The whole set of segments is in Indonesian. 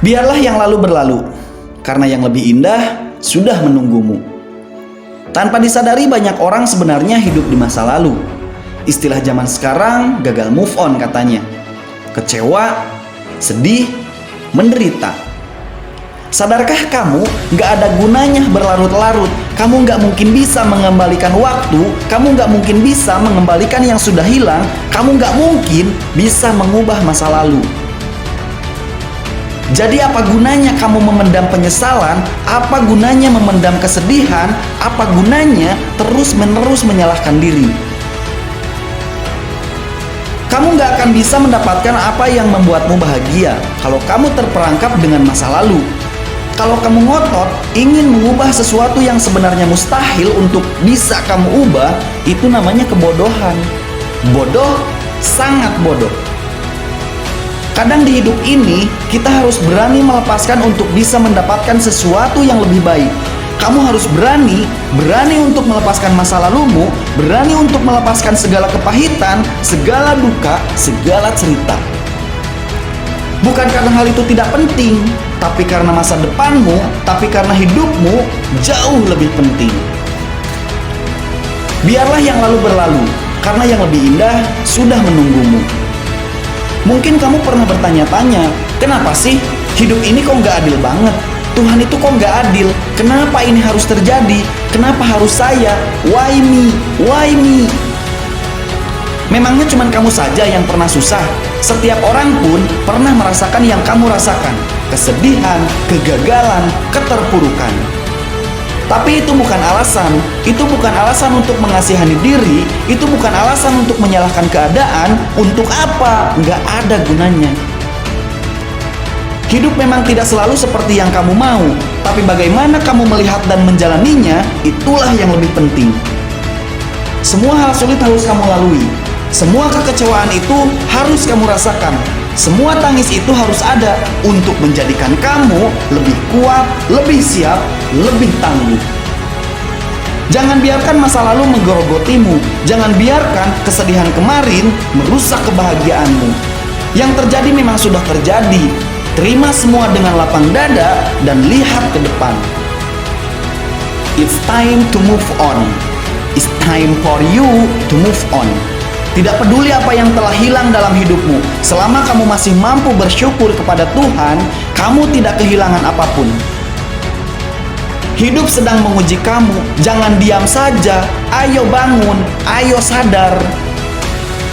Biarlah yang lalu berlalu, karena yang lebih indah sudah menunggumu. Tanpa disadari banyak orang sebenarnya hidup di masa lalu. Istilah zaman sekarang gagal move on katanya. Kecewa, sedih, menderita. Sadarkah kamu gak ada gunanya berlarut-larut Kamu gak mungkin bisa mengembalikan waktu Kamu gak mungkin bisa mengembalikan yang sudah hilang Kamu gak mungkin bisa mengubah masa lalu jadi apa gunanya kamu memendam penyesalan? Apa gunanya memendam kesedihan? Apa gunanya terus-menerus menyalahkan diri? Kamu nggak akan bisa mendapatkan apa yang membuatmu bahagia kalau kamu terperangkap dengan masa lalu. Kalau kamu ngotot ingin mengubah sesuatu yang sebenarnya mustahil untuk bisa kamu ubah, itu namanya kebodohan. Bodoh, sangat bodoh. Kadang di hidup ini kita harus berani melepaskan untuk bisa mendapatkan sesuatu yang lebih baik. Kamu harus berani, berani untuk melepaskan masa lalumu, berani untuk melepaskan segala kepahitan, segala duka, segala cerita. Bukan karena hal itu tidak penting, tapi karena masa depanmu, tapi karena hidupmu jauh lebih penting. Biarlah yang lalu berlalu, karena yang lebih indah sudah menunggumu. Mungkin kamu pernah bertanya-tanya, kenapa sih hidup ini kok nggak adil banget? Tuhan itu kok nggak adil? Kenapa ini harus terjadi? Kenapa harus saya? Why me? Why me? Memangnya cuma kamu saja yang pernah susah? Setiap orang pun pernah merasakan yang kamu rasakan. Kesedihan, kegagalan, keterpurukan. Tapi itu bukan alasan, itu bukan alasan untuk mengasihani diri, itu bukan alasan untuk menyalahkan keadaan, untuk apa? Nggak ada gunanya. Hidup memang tidak selalu seperti yang kamu mau, tapi bagaimana kamu melihat dan menjalaninya, itulah yang lebih penting. Semua hal sulit harus kamu lalui, semua kekecewaan itu harus kamu rasakan, semua tangis itu harus ada untuk menjadikan kamu lebih kuat, lebih siap, lebih tangguh. Jangan biarkan masa lalu menggerogotimu. Jangan biarkan kesedihan kemarin merusak kebahagiaanmu. Yang terjadi memang sudah terjadi. Terima semua dengan lapang dada dan lihat ke depan. It's time to move on. It's time for you to move on. Tidak peduli apa yang telah hilang dalam hidupmu, selama kamu masih mampu bersyukur kepada Tuhan, kamu tidak kehilangan apa pun. Hidup sedang menguji kamu, jangan diam saja. Ayo bangun, ayo sadar.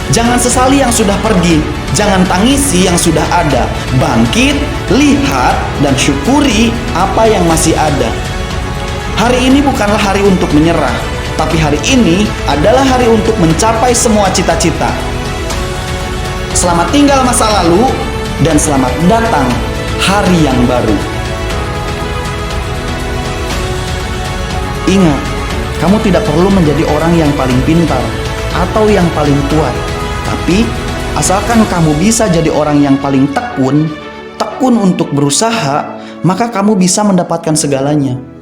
Jangan sesali yang sudah pergi, jangan tangisi yang sudah ada. Bangkit, lihat, dan syukuri apa yang masih ada. Hari ini bukanlah hari untuk menyerah, tapi hari ini adalah hari untuk mencapai semua cita-cita. Selamat tinggal masa lalu, dan selamat datang hari yang baru. Ingat, kamu tidak perlu menjadi orang yang paling pintar atau yang paling kuat, tapi asalkan kamu bisa jadi orang yang paling tekun, tekun untuk berusaha, maka kamu bisa mendapatkan segalanya.